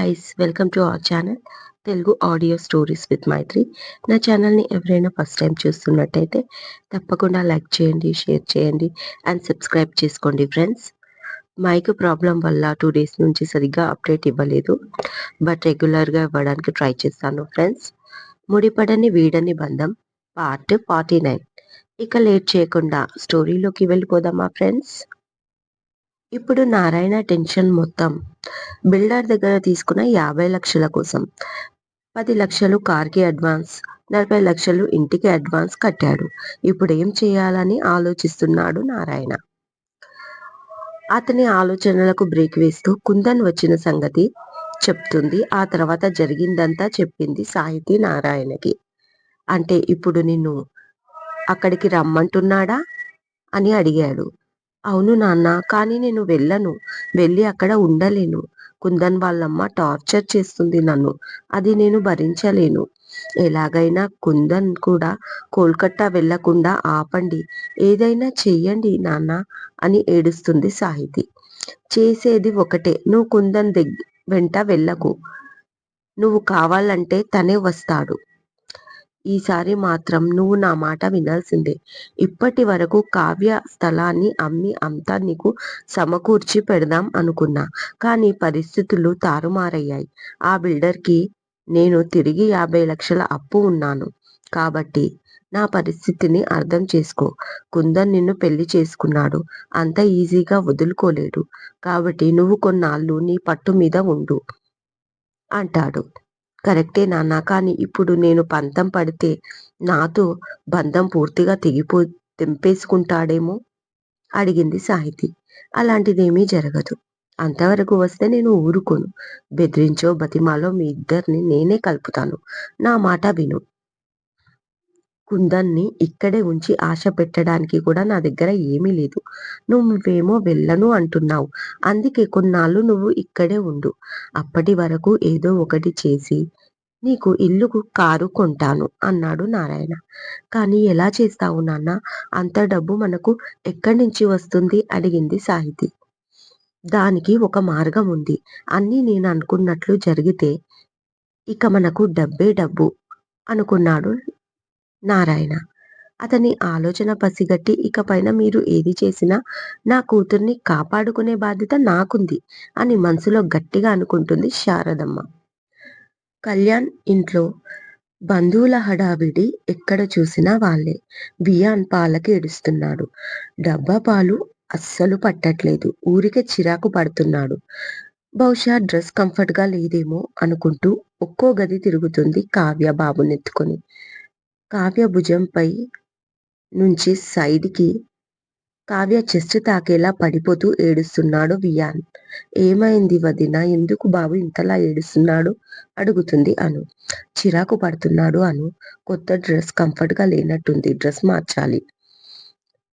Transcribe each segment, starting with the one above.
Guys welcome to our channel Telugu audio stories with Maithri నా ఛానల్ని ఎవరైనా first time చూస్తున్నట్టయితే తప్పకుండా లైక్ చేయండి షేర్ చేయండి అండ్ సబ్స్క్రైబ్ చేసుకోండి ఫ్రెండ్స్ మైక్ ప్రాబ్లం వల్ల టూ డేస్ నుంచి సరిగ్గా అప్డేట్ ఇవ్వలేదు బట్ రెగ్యులర్గా ఇవ్వడానికి ట్రై చేస్తాను ఫ్రెండ్స్ ముడిపడని వీడని బంధం పార్ట్ ఫార్టీ నైన్ ఇక లేట్ చేయకుండా స్టోరీలోకి వెళ్ళిపోదామా ఫ్రెండ్స్ ఇప్పుడు నారాయణ టెన్షన్ మొత్తం. బిల్డర్ దగ్గర తీసుకున్న యాభై లక్షల కోసం. పది లక్షలు కార్కి అడ్వాన్స్ నలభై లక్షలు ఇంటికి అడ్వాన్స్ కట్టాడు. ఇప్పుడు ఏం చేయాలని ఆలోచిస్తున్నాడు నారాయణ. అతని ఆలోచనలకు బ్రేక్ వేస్తూ కుందన్ వచ్చిన సంగతి చెప్తుంది. ఆ తర్వాత జరిగిందంతా చెప్పింది సాహితీ నారాయణకి. అంటే ఇప్పుడు నిన్ను అక్కడికి రమ్మంటున్నాడా అని అడిగాడు. అవును నాన్న కానీ నేను వెళ్ళను. వెళ్ళి అక్కడ ఉండలేను. కుందన్ వాళ్ళమ్మ టార్చర్ చేస్తుంది నన్ను. అది నేను భరించలేను. ఎలాగైనా కుందన్ కూడా కోల్కట్టా వెళ్ళకుండా ఆపండి. ఏదైనా చెయ్యండి నాన్న అని ఏడుస్తుంది సాహితి. చేసేది ఒకటే నువ్వు కుందన్ దగ్గ వెంట వెళ్ళకు. నువ్వు కావాలంటే తనే వస్తాడు. ఈసారి మాత్రం నువ్వు నా మాట వినాల్సిందే. ఇప్పటి వరకు కావ్య స్థలాన్ని అమ్మి అంతా నీకు సమకూర్చి పెడదాం అనుకున్నా. కానీ పరిస్థితులు తారుమారయ్యాయి. ఆ బిల్డర్కి నేను తిరిగి యాభై లక్షల అప్పు ఉన్నాను. కాబట్టి నా పరిస్థితిని అర్థం చేసుకో. కుందన్ నిన్ను పెళ్ళి చేసుకున్నాడు. అంత ఈజీగా వదులుకోలేడు. కాబట్టి నువ్వు కొన్నాళ్ళు నీ పట్టు మీద ఉండు. అంటాడు. కరెక్టే నాన్న. కానీ ఇప్పుడు నేను పంతం పడితే నాతో బంధం పూర్తిగా తెగిపో తెంపేసుకుంటాడేమో? అడిగింది సాహితి. అలాంటిదేమీ జరగదు. అంతవరకు వస్తే నేను ఊరుకోను. బెదిరించో బతిమాలో మీ ఇద్దరిని నేనే కలుపుతాను. నా మాట విను. కుందన్ని ఇక్కడే ఉంచి ఆశ పెట్టడానికి కూడా నా దగ్గర ఏమీ లేదు. నువ్వేమో వెళ్ళను అంటున్నావు. అందుకే కొన్నాళ్ళు నువ్వు ఇక్కడే ఉండు. అప్పటి వరకు ఏదో ఒకటి చేసి నీకు ఇల్లుకు కారు కొంటాను అన్నాడు నారాయణ. కానీ ఎలా చేస్తావు నాన్న? అంత డబ్బు మనకు ఎక్కడి నుంచి వస్తుంది? అడిగింది సాహితి. దానికి ఒక మార్గం ఉంది. అన్నీ నేను అనుకున్నట్లు జరిగితే ఇక మనకు డబ్బే డబ్బు అనుకున్నాడు నారాయణ. అతని ఆలోచన పసిగట్టి ఇకపైన మీరు ఏది చేసినా నా కూతుర్ని కాపాడుకునే బాధ్యత నాకుంది అని మనసులో గట్టిగా అనుకుంటుంది శారదమ్మ. కళ్యాణ్ ఇంట్లో బంధువుల హడావిడి ఎక్కడ చూసినా వాళ్ళే. బియాన్ పాలకి ఏడుస్తున్నాడు. డబ్బా పాలు అస్సలు పట్టట్లేదు. ఊరికే చిరాకు పడుతున్నాడు. బహుశా డ్రెస్ కంఫర్ట్గా లేదేమో అనుకుంటూ ఒక్కో గది తిరుగుతుంది కావ్య బాబునెత్తుకొని. కావ్య భుజంపై నుంచి సైడ్కి కావ్య చెస్ట్ తాకేలా పడిపోతూ ఏడుస్తున్నాడు వియాన్. ఏమైంది వదిన? ఎందుకు బాబు ఇంతలా ఏడుస్తున్నాడు? అడుగుతుంది అను. చిరాకు పడుతున్నాడు అను. కొత్త డ్రెస్ కంఫర్ట్గా లేనట్టుంది. డ్రెస్ మార్చాలి.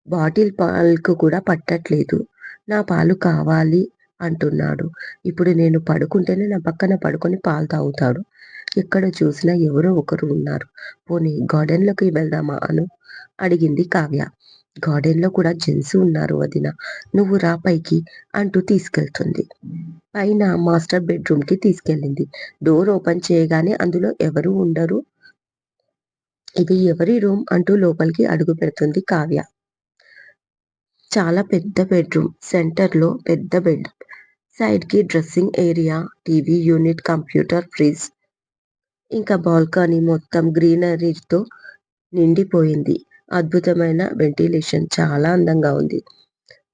బాటిల్ పాలకు కూడా పట్టట్లేదు. నా పాలు కావాలి అంటున్నాడు. ఇప్పుడు నేను పడుకుంటేనే నా పక్కన పడుకొని పాలు తాగుతాడు. ఎక్కడ చూసినా ఎవరో ఒకరు ఉన్నారు. పోనీ గార్డెన్లోకి వెళ్దామా అను అడిగింది కావ్య. గార్డెన్లో కూడా జెంట్స్ ఉన్నారు వదిన. నువ్వు రా పైకి అంటూ తీసుకెళ్తుంది. పైన మాస్టర్ బెడ్రూమ్కి తీసుకెళ్ళింది. డోర్ ఓపెన్ చేయగానే అందులో ఎవరు ఉండరు? ఇది ఎవరి రూమ్? అంటూ లోపలికి అడుగు పెడుతుంది కావ్య. చాలా పెద్ద బెడ్రూమ్. సెంటర్లో పెద్ద బెడ్. సైడ్కి dressing area TV unit computer fridge. ఇంకా బాల్కనీ మొత్తం గ్రీనరీతో నిండిపోయింది. అద్భుతమైన వెంటిలేషన్ చాలా అందంగా ఉంది.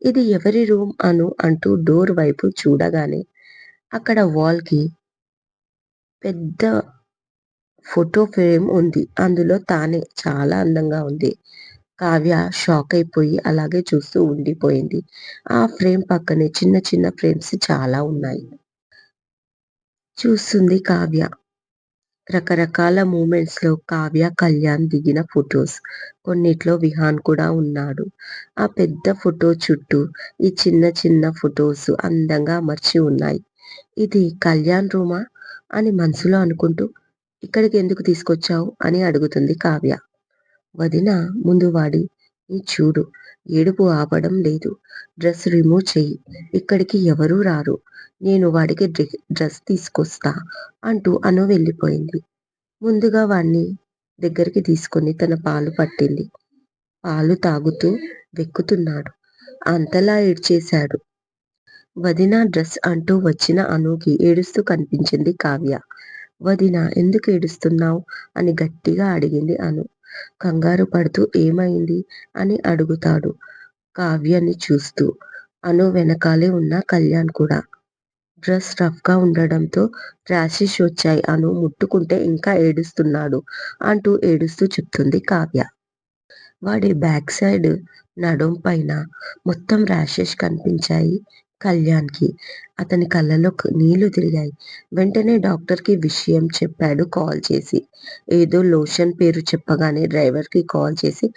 ఇది ఎవరి రూమ్ అను అంటూ డోర్ వైపు చూడగానే అక్కడ వాల్కి పెద్ద ఫోటో ఫ్రేమ్ ఉంది. అందులో తానే చాలా అందంగా ఉంది. కావ్య షాక్ అయిపోయి అలాగే చూస్తూ ఉండిపోయింది. ఆ ఫ్రేమ్ పక్కనే చిన్న చిన్న ఫ్రేమ్స్ చాలా ఉన్నాయి. చూస్తుంది కావ్య. రకరకాల మూమెంట్స్లో కావ్య కళ్యాణ్ దిగిన ఫొటోస్ కొన్నిట్లో విహాన్ కూడా ఉన్నాడు. ఆ పెద్ద ఫోటో చుట్టూ ఈ చిన్న చిన్న ఫొటోస్ అందంగా అమర్చి ఉన్నాయి. ఇది కళ్యాణ్ రూమా అని మనసులో అనుకుంటూ ఇక్కడికి ఎందుకు తీసుకొచ్చావు అని అడుగుతుంది కావ్య. వదిన ముందు వాడి చూడు ఏడుపు ఆపడం లేదు. డ్రెస్ రిమూవ్ చెయ్యి. ఇక్కడికి ఎవరూ రారు. నేను వాడికి డ్రెస్ తీసుకొస్తా అంటూ అను వెళ్ళిపోయింది. ముందుగా వాణ్ణి దగ్గరికి తీసుకొని తన పాలు పట్టింది. పాలు తాగుతూ వెక్కుతున్నాడు. అంతలా ఏడ్చేశాడు. వదిన డ్రెస్ అంటూ వచ్చిన అనుకి ఏడుస్తూ కనిపించింది కావ్య. వదిన ఎందుకు ఏడుస్తున్నావు? అని గట్టిగా అడిగింది అను. కంగారు పడుతూ ఏమైంది? అని అడుగుతాడు కావ్యని చూస్తూ. అను వెనకాలే ఉన్న కళ్యాణ్ కూడా. డ్రెస్ రఫ్గా ఉండడంతో ర్యాషెస్ వచ్చాయి. అను ముట్టుకుంటే ఇంకా ఏడుస్తున్నాడు అంటూ ఏడుస్తూ చెప్తుంది కావ్య. వాడి బ్యాక్ సైడ్ నడుం పైన మొత్తం ర్యాషెస్ కనిపించాయి కళ్యాణ్కి. అతని కళ్ళలో నీళ్ళు తిరిగాయి. వెంటనే డాక్టర్కి విషయం చెప్పాడు కాల్ చేసి. ఏదో లోషన్ పేరు చెప్పగానే డ్రైవర్కి కాల్ చేసి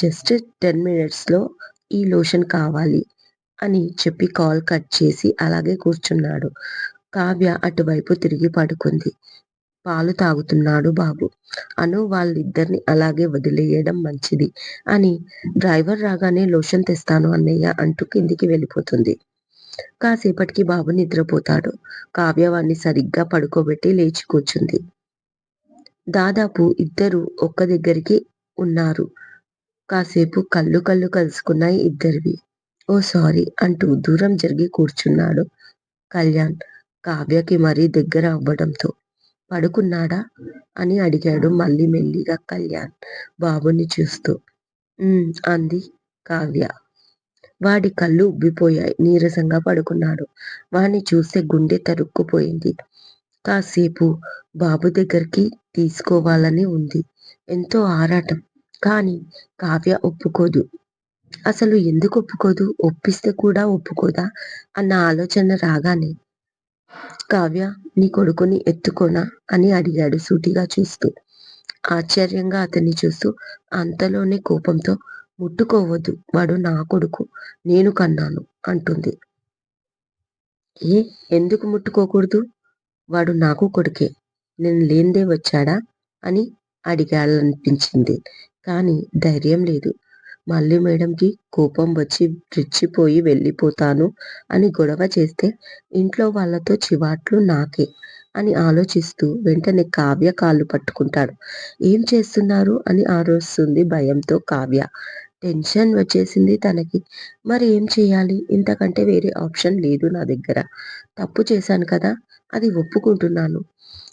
జస్ట్ టెన్ మినిట్స్లో ఈ లోషన్ కావాలి. అని చెప్పి కాల్ కట్ చేసి అలాగే కూర్చున్నాడు. కావ్య అటువైపు తిరిగి పడుకుంది. పాలు తాగుతున్నాడు బాబు. అను వాళ్ళిద్దరిని అలాగే వదిలేయడం మంచిది అని డ్రైవర్ రాగానే లోషన్ తెస్తాను అన్నయ్య అంటూ కిందికి వెళ్ళిపోతుంది. కాసేపటికి బాబు నిద్రపోతాడు. కావ్య వాణ్ణి సరిగ్గా పడుకోబెట్టి లేచి కూర్చుంది. దాదాపు ఇద్దరు ఒక్క దగ్గరికి ఉన్నారు. కాసేపు కళ్ళు కళ్ళు కలుసుకున్నాయి ఇద్దరివి. ఓ సారీ అంటూ దూరం జరిగి కూర్చున్నాడు కళ్యాణ్. కావ్యకి మరీ దగ్గర అవ్వడంతో. పడుకున్నాడా? అని అడిగాడు మళ్ళీ మెల్లిగా కళ్యాణ్ బాబుని చూస్తూ. అంది కావ్య. వాడి కళ్ళు ఉబ్బిపోయాయి. నీరసంగా పడుకున్నాడు. వాణ్ణి చూస్తే గుండె తరుక్కుపోయింది. కాసేపు బాబు దగ్గరికి తీసుకోవాలని ఉంది. ఎంతో ఆరాటం. కానీ కావ్య ఒప్పుకోదు. అసలు ఎందుకు ఒప్పుకోదు? ఒప్పిస్తే కూడా ఒప్పుకోదా? అన్న ఆలోచన రాగానే కావ్య నీ కొడుకుని ఎత్తుకోనా? అని అడిగాడు సూటిగా చూస్తూ. ఆశ్చర్యంగా అతన్ని చూస్తూ అంతలోనే కోపంతో ముట్టుకోవద్దు వాడు నా కొడుకు నేను కన్నాను అంటుంది. ఏ? ఎందుకు ముట్టుకోకూడదు? వాడు నాకు కొడుకే నేను లేందే వచ్చాడా? అని అడిగాలనిపించింది. కానీ ధైర్యం లేదు. మళ్ళీ మేడంకి కోపం వచ్చి రెచ్చిపోయి వెళ్ళిపోతాను అని గొడవ చేస్తే ఇంట్లో వాళ్ళతో చివాట్లు నాకే అని ఆలోచిస్తూ వెంటనే కావ్య కాళ్ళు పట్టుకుంటాడు. ఏం చేస్తున్నారు? అని ఆలోచిస్తుంది భయంతో కావ్య. టెన్షన్ వచ్చేసింది తనకి. మరి ఏం చేయాలి? ఇంతకంటే వేరే ఆప్షన్ లేదు నా దగ్గర. తప్పు చేశాను కదా? అది ఒప్పుకుంటున్నాను.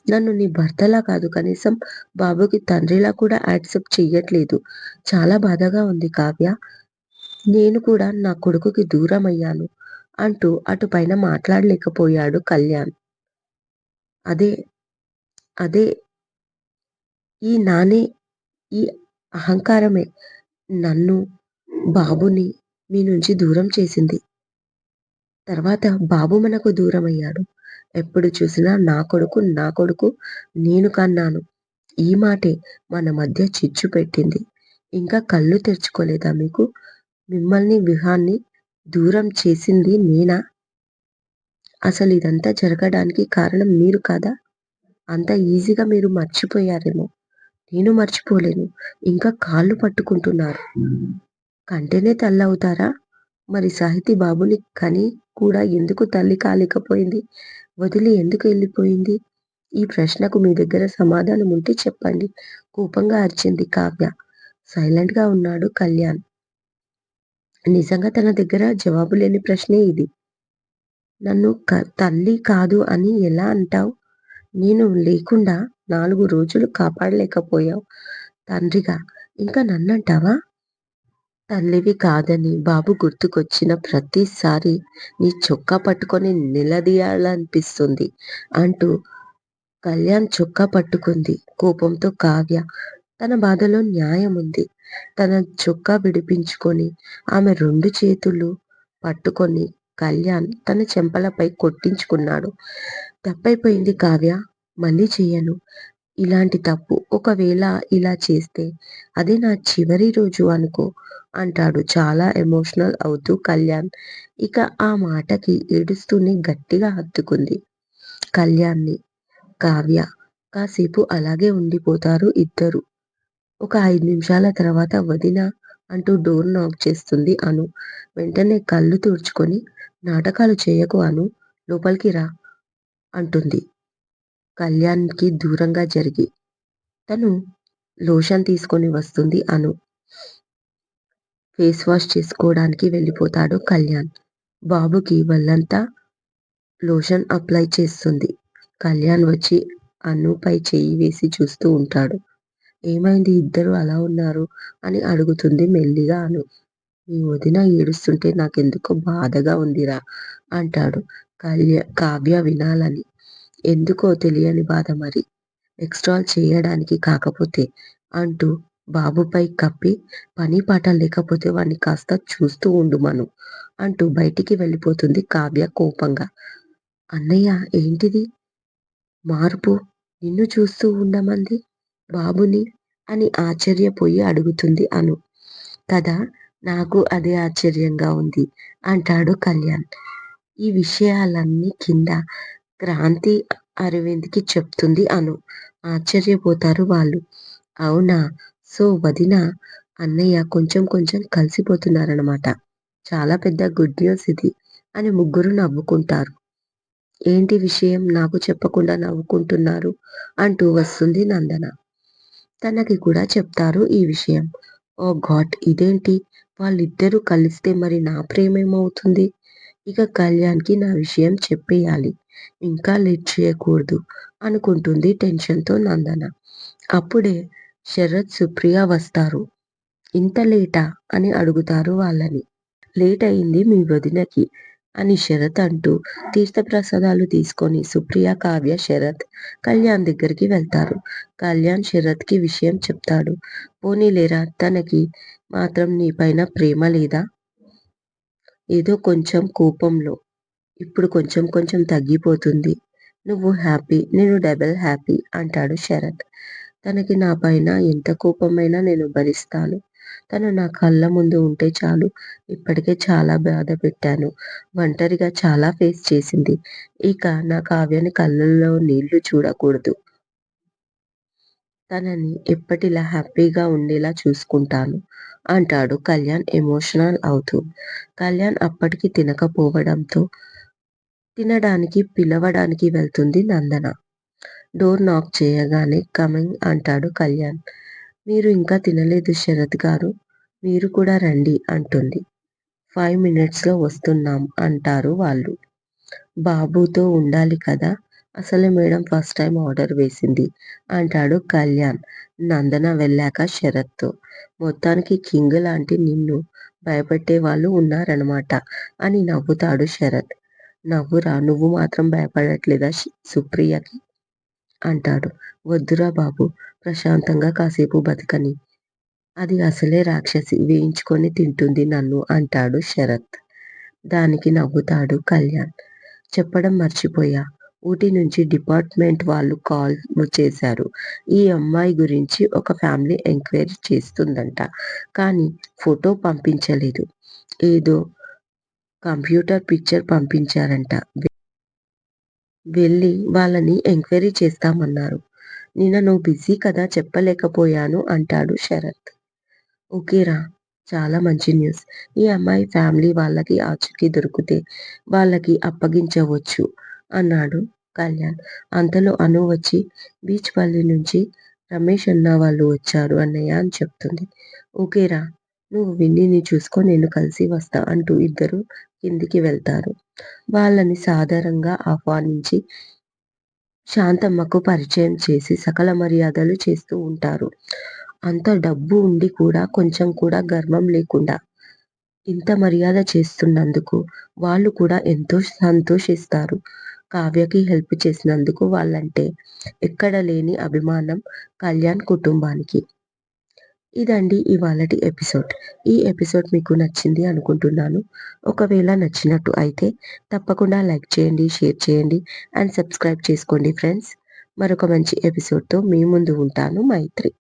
నన్ను నీ భర్తలా కాదు కనీసం బాబుకి తండ్రిలా కూడా యాక్సెప్ట్ చెయ్యట్లేదు. చాలా బాధగా ఉంది కావ్య. నేను కూడా నా కొడుకుకి దూరం అయ్యాను అంటూ అటు పైన మాట్లాడలేకపోయాడు కళ్యాణ్. అదే అదే ఈ నానే ఈ అహంకారమే నన్ను బాబుని మీ నుంచి దూరం చేసింది. తర్వాత బాబు మనకు దూరం అయ్యాడు ఎప్పుడు చూసినా నా కొడుకు నా కొడుకు నేను కన్నాను. ఈ మాటే మన మధ్య చిచ్చు పెట్టింది. ఇంకా కళ్ళు తెరుచుకోలేదా మీకు? మిమ్మల్ని విహాన్ని దూరం చేసింది నేనా? అసలు ఇదంతా జరగడానికి కారణం మీరు కాదా? అంత ఈజీగా మీరు మర్చిపోయారేమో. నేను మర్చిపోలేను. ఇంకా కాళ్ళు పట్టుకుంటున్నారు. కంటేనే తల్లవుతారా? మరి సాహితీ బాబుని కని కూడా ఎందుకు తల్లి కాలేకపోయింది? వదిలి ఎందుకు వెళ్ళిపోయింది? ఈ ప్రశ్నకు మీ దగ్గర సమాధానం ఉంటే చెప్పండి. కోపంగా అరిచింది కావ్య. సైలెంట్గా ఉన్నాడు కళ్యాణ్. నిజంగా తన దగ్గర జవాబు లేని ప్రశ్నే ఇది. నన్ను తల్లి కాదు అని ఎలా అంటావు? నేను లేకుండా నాలుగు రోజులు కాపాడలేకపోయావు తండ్రిగా. ఇంకా నన్నంటావా? తల్లివి కాదని బాబు గుర్తుకొచ్చిన ప్రతిసారి నీ చొక్కా పట్టుకొని నిలదీయాలనిపిస్తుంది అంటూ కళ్యాణ్ చొక్కా పట్టుకుంది. కోపంతో కావ్య తన బాధలో న్యాయం ఉంది. తన చొక్కా విడిపించుకొని ఆమె రెండు చేతులు పట్టుకొని కళ్యాణ్ తన చెంపలపై కొట్టించుకున్నాడు. తప్పైపోయింది కావ్య మళ్ళీ చెయ్యను. ఇలాంటి తప్పు ఒకవేళ ఇలా చేస్తే అదే నా చివరి రోజు అనుకో అంటాడు. చాలా ఎమోషనల్ అవుతూ కళ్యాణ్ ఇక ఆ మాటకి ఏడుస్తూనే గట్టిగా హత్తుకుంది. కళ్యాణ్ని కావ్య కాసేపు అలాగే ఉండిపోతారు ఇద్దరు. ఒక ఐదు నిమిషాల తర్వాత వదిన అంటూ డోర్ నాక్ చేస్తుంది అను. వెంటనే కళ్ళు తుడుచుకొని నాటకాలు చేయకు అను. లోపలికి రా అంటుంది. కళ్యాణ్కి దూరంగా జరిగి తను లోషన్ తీసుకొని వస్తుంది అను. ఫేస్ వాష్ చేసుకోవడానికి వెళ్ళిపోతాడు కళ్యాణ్. బాబుకి వాళ్ళంతా లోషన్ అప్లై చేస్తుంది. కళ్యాణ్ వచ్చి అనుపై చేయి వేసి చూస్తూ ఉంటాడు. ఏమైంది? ఇద్దరు అలా ఉన్నారు అని అడుగుతుంది మెల్లిగా అను. ఈ వదిన ఏడుస్తుంటే నాకెందుకో బాధగా ఉందిరా అంటాడు కళ్యా కావ్య వినాలని. ఎందుకో తెలియని బాధ మరి. ఎక్స్ట్రాల్ చేయడానికి కాకపోతే అంటూ బాబుపై కప్పి పని పాట లేకపోతే వాణ్ణి కాస్త చూస్తూ ఉండుమను అంటూ బయటికి వెళ్ళిపోతుంది కావ్య కోపంగా. అన్నయ్య ఏంటిది? మార్పు? నిన్ను చూస్తూ ఉండమంది బాబుని? అని ఆశ్చర్యపోయి అడుగుతుంది అను. కదా నాకు అదే ఆశ్చర్యంగా ఉంది అంటాడు కళ్యాణ్. ఈ విషయాలన్నీ కింద క్రాంతి అరవింద్కి చెప్తుంది అను. ఆశ్చర్యపోతారు వాళ్ళు. అవునా? సో వదిన అన్నయ్య కొంచెం కొంచెం కలిసిపోతున్నారనమాట చాలా పెద్ద గుడ్ న్యూస్ ఇది అని ముగ్గురు నవ్వుకుంటారు. ఏంటి విషయం? నాకు చెప్పకుండా నవ్వుకుంటున్నారు అంటూ వస్తుంది నందన. తనకి కూడా చెప్తారు ఈ విషయం. ఓ ఘాట్ ఇదేంటి? వాళ్ళిద్దరూ కలిస్తే మరి నా ప్రేమేమవుతుంది? ఇక కళ్యాణ్కి నా విషయం చెప్పేయాలి. ఇంకా లేట్ చేయకూడదు అనుకుంటుంది టెన్షన్తో నందన. అప్పుడే శరత్ సుప్రియ వస్తారు. ఇంత లేటా? అని అడుగుతారు వాళ్ళని. లేట్ అయింది మీ వదినకి? అని శరత్ అంటూ తీర్థప్రసాదాలు తీసుకొని సుప్రియ కావ్య శరత్ కళ్యాణ్ దగ్గరికి వెళ్తారు. కళ్యాణ్ శరత్కి విషయం చెప్తాడు. పోనీలేరా? తనకి మాత్రం నీ పైన ప్రేమ లేదా? ఏదో కొంచెం కోపంలో. ఇప్పుడు కొంచెం కొంచెం తగ్గిపోతుంది. నువ్వు హ్యాపీ నేను డబల్ హ్యాపీ అంటాడు శరత్. తనకి నా పైన ఎంత కోపమైనా నేను భరిస్తాను. తను నా కళ్ళ ముందు ఉంటే చాలు. ఇప్పటికే చాలా బాధ పెట్టాను. ఒంటరిగా చాలా ఫేస్ చేసింది. ఇక నా కావ్యని కళ్ళల్లో నీళ్ళు చూడకూడదు. తనని ఎప్పటిలా హ్యాపీగా ఉండేలా చూసుకుంటాను అంటాడు కళ్యాణ్ ఎమోషనల్ అవుతూ. కళ్యాణ్ అప్పటికి తినకపోవడంతో తినడానికి పిలవడానికి వెళ్తుంది నందన. డోర్ నాక్ చేయగానే కమింగ్ అంటాడు కళ్యాణ్. మీరు ఇంకా తినలేదు శరత్ గారు మీరు కూడా రండి అంటుంది. ఫైవ్ మినిట్స్లో వస్తున్నాం అంటారు వాళ్ళు. బాబుతో ఉండాలి కదా అసలే మేడం ఫస్ట్ టైం ఆర్డర్ వేసింది అంటాడు కళ్యాణ్. నందన వెళ్ళాక శరత్తో. మొత్తానికి కింగ్ లాంటి నిన్ను భయపెట్టే వాళ్ళు ఉన్నారనమాట అని నవ్వుతాడు శరత్. నవ్వురా నువ్వు మాత్రం భయపడట్లేదా సుప్రియకి? అంటాడు. వద్దురా బాబు ప్రశాంతంగా కాసేపు బతకని. అది అసలే రాక్షసి వేయించుకొని తింటుంది నన్ను అంటాడు శరత్. దానికి నవ్వుతాడు కళ్యాణ్. చెప్పడం మర్చిపోయా. ఊటీ నుంచి డిపార్ట్మెంట్ వాళ్ళు కాల్ చేశారు. ఈ అమ్మాయి గురించి ఒక ఫ్యామిలీ ఎంక్వైరీ చేస్తుందంట. కానీ ఫోటో పంపించలేదు. ఏదో కంప్యూటర్ పిక్చర్ పంపించారంట. వెళ్ళి వాళ్ళని ఎంక్వైరీ చేస్తామన్నారు. నిన్న నువ్వు బిజీ కదా చెప్పలేకపోయాను అంటాడు శరత్. ఓకేరా చాలా మంచి న్యూస్. ఈ అమ్మాయి ఫ్యామిలీ వాళ్ళకి ఆచూకీ దొరికితే వాళ్ళకి అప్పగించవచ్చు. అన్నాడు కళ్యాణ్. అంతలో అను వచ్చి బీచ్ పల్లి నుంచి రమేష్ అన్న వాళ్ళు వచ్చారు అన్నయ్య అని చెప్తుంది. ఓకేరా నువ్వు విన్నీని చూసుకో నేను కలిసి వస్తా అంటూ ఇద్దరు కిందికి వెళ్తారు. వాళ్ళని సాధారణంగా ఆహ్వానించి శాంతమ్మకు పరిచయం చేసి సకల మర్యాదలు చేస్తూ ఉంటారు. అంత డబ్బు ఉండి కూడా కొంచెం కూడా గర్వం లేకుండా ఇంత మర్యాద చేస్తున్నందుకు వాళ్ళు కూడా ఎంతో సంతోషిస్తారు. కావ్యకి హెల్ప్ చేసినందుకు వాళ్ళంటే ఎక్కడ లేని అభిమానం కళ్యాణ్ కుటుంబానికి. ఇదండి ఇవాళటి ఎపిసోడ్. ఈ ఎపిసోడ్ మీకు నచ్చింది అనుకుంటున్నాను. ఒకవేళ నచ్చినట్టు అయితే తప్పకుండా లైక్ చేయండి షేర్ చేయండి అండ్ సబ్స్క్రైబ్ చేసుకోండి ఫ్రెండ్స్. మరొక మంచి ఎపిసోడ్తో మీ ముందు ఉంటాను మైత్రి.